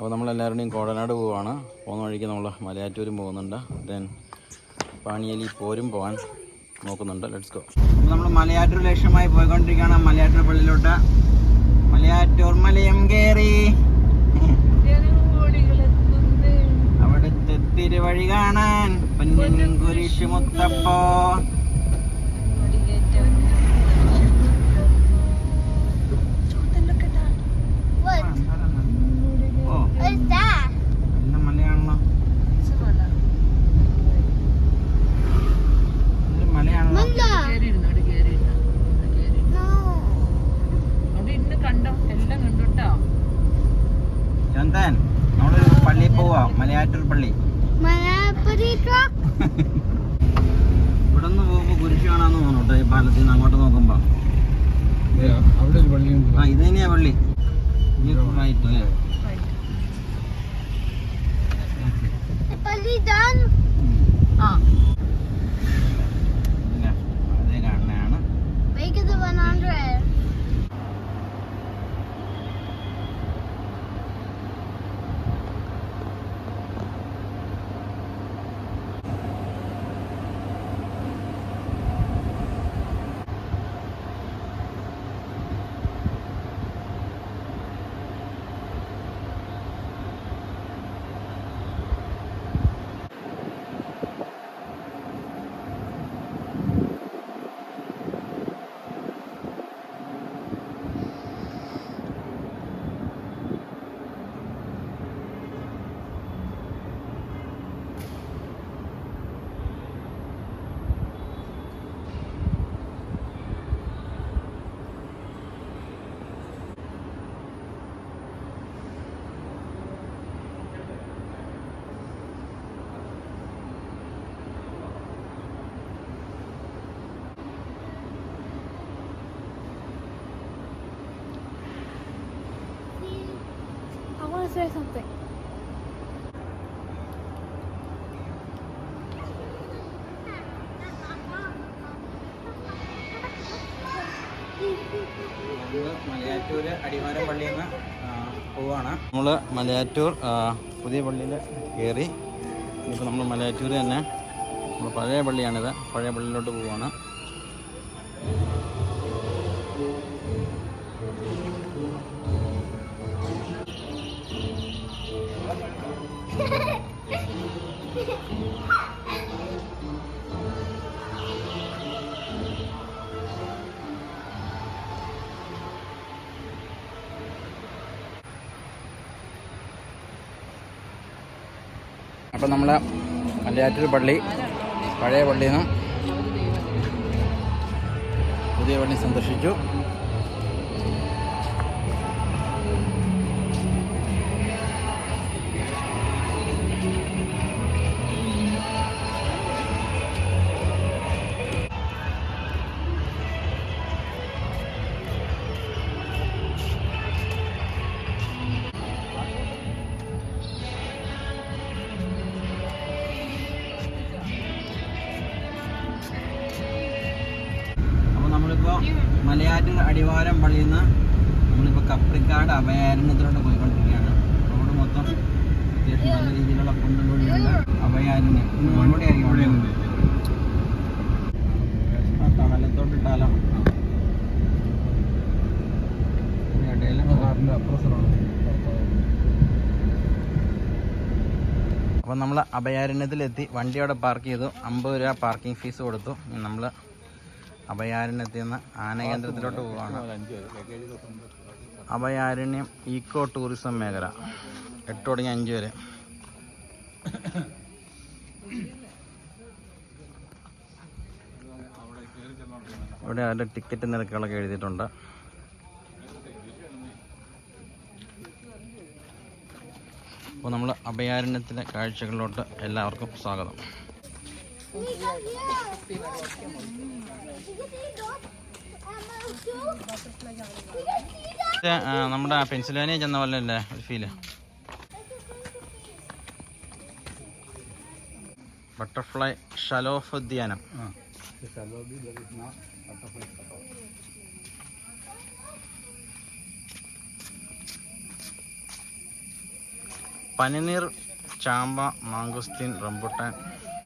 അപ്പോൾ നമ്മളെല്ലാവരുടെയും കോടനാട് പോവാണ്. പോകുന്ന വഴിക്ക് നമ്മൾ മലയാറ്റൂരും പോകുന്നുണ്ട്. ദെൻ പാണിയലി പോരും പോകാൻ നോക്കുന്നുണ്ട്. ലെറ്റ്സ് ഗോ അപ്പോൾ നമ്മൾ മലയാറ്റൂർ ലക്ഷ്യമായി പോയിക്കൊണ്ടിരിക്കുകയാണ്. മലയാറ്റൂർ പള്ളിയിലോട്ട്. മലയാറ്റൂർ മലയം കയറി അവിടുത്തെ തിരുവഴി കാണാൻ കുരിശ് മുത്തപ്പോ പള്ളി. ഇവിടെ നിന്ന് പോകുമ്പോൾ കുരിശ് കാണാന്ന് തോന്നുന്നു ഈ പാലത്തിൽ നിന്ന് അങ്ങോട്ട് നോക്കുമ്പോ. അവിടെ ഒരു പള്ളിയുണ്ട് ആ ഇത് തന്നെയാ പള്ളി. right അല്ലേ? പള്ളി. ആ. Want to say something. നമ്മൾ മലയാറ്റൂര് അടിവാരം പള്ളിയിൽ നിന്ന് പോവാണ്. നമ്മൾ മലയാറ്റൂർ പുതിയ പള്ളിയിൽ കയറി ഇപ്പോൾ നമ്മൾ മലയാറ്റൂർ തന്നെ നമ്മൾ പഴയ പള്ളിയാണിത്. പഴയ പള്ളിയിലോട്ട് പോവാണ്. അപ്പോൾ നമ്മൾ മലയാറ്റൂർ പള്ളി പഴയ പള്ളിയിൽ നിന്നും പുതിയ പള്ളി സന്ദർശിച്ചു. മലയാറ്റൂർ അടിവാരം പള്ളിയിൽ നിന്ന് നമ്മളിപ്പോൾ കപ്രിക്കാട് അഭയാരണ്യത്തിലോട്ട് പോയിക്കൊണ്ടിരിക്കുകയാണ്. റോഡ് മൊത്തം അത്യാവശ്യം നല്ല രീതിയിലുള്ള കുണ്ടും കുഴിയുണ്ട് അഭയാരണ്യം നമ്മുടെ ആയിരിക്കും ആ തണലത്തോട്ട് ഇട്ടാലോ? അപ്പോൾ നമ്മൾ അഭയാരണ്യത്തിലെത്തി. വണ്ടി അവിടെ പാർക്ക് ചെയ്തു. അമ്പത് രൂപ പാർക്കിംഗ് ഫീസ് കൊടുത്തു. നമ്മൾ അഭയാരണ്യത്തിൽ നിന്ന് ആനകേന്ദ്രത്തിലോട്ട് പോവുകയാണ് അഭയാരണ്യം ഈക്കോ ടൂറിസം മേഖല. എട്ട് തുടങ്ങി അഞ്ച് വരെ ഇവിടെ അതിന്റെ ടിക്കറ്റ് നിരക്കുകളൊക്കെ എഴുതിയിട്ടുണ്ട്. അപ്പോൾ നമ്മൾ അഭയാരണ്യത്തിലെ കാഴ്ചകളിലോട്ട് എല്ലാവർക്കും സ്വാഗതം. നമ്മുടെ പെൻസിൽവാനിയ ചെന്ന പോലെ അല്ലേ ഒരു ഫീൽ ബട്ടർഫ്ലൈ ഷലോഫ് ഉദ്യാനം പനിനീർ ചാമ്പ മാങ്കുസ്തീൻ റംബുട്ടാൻ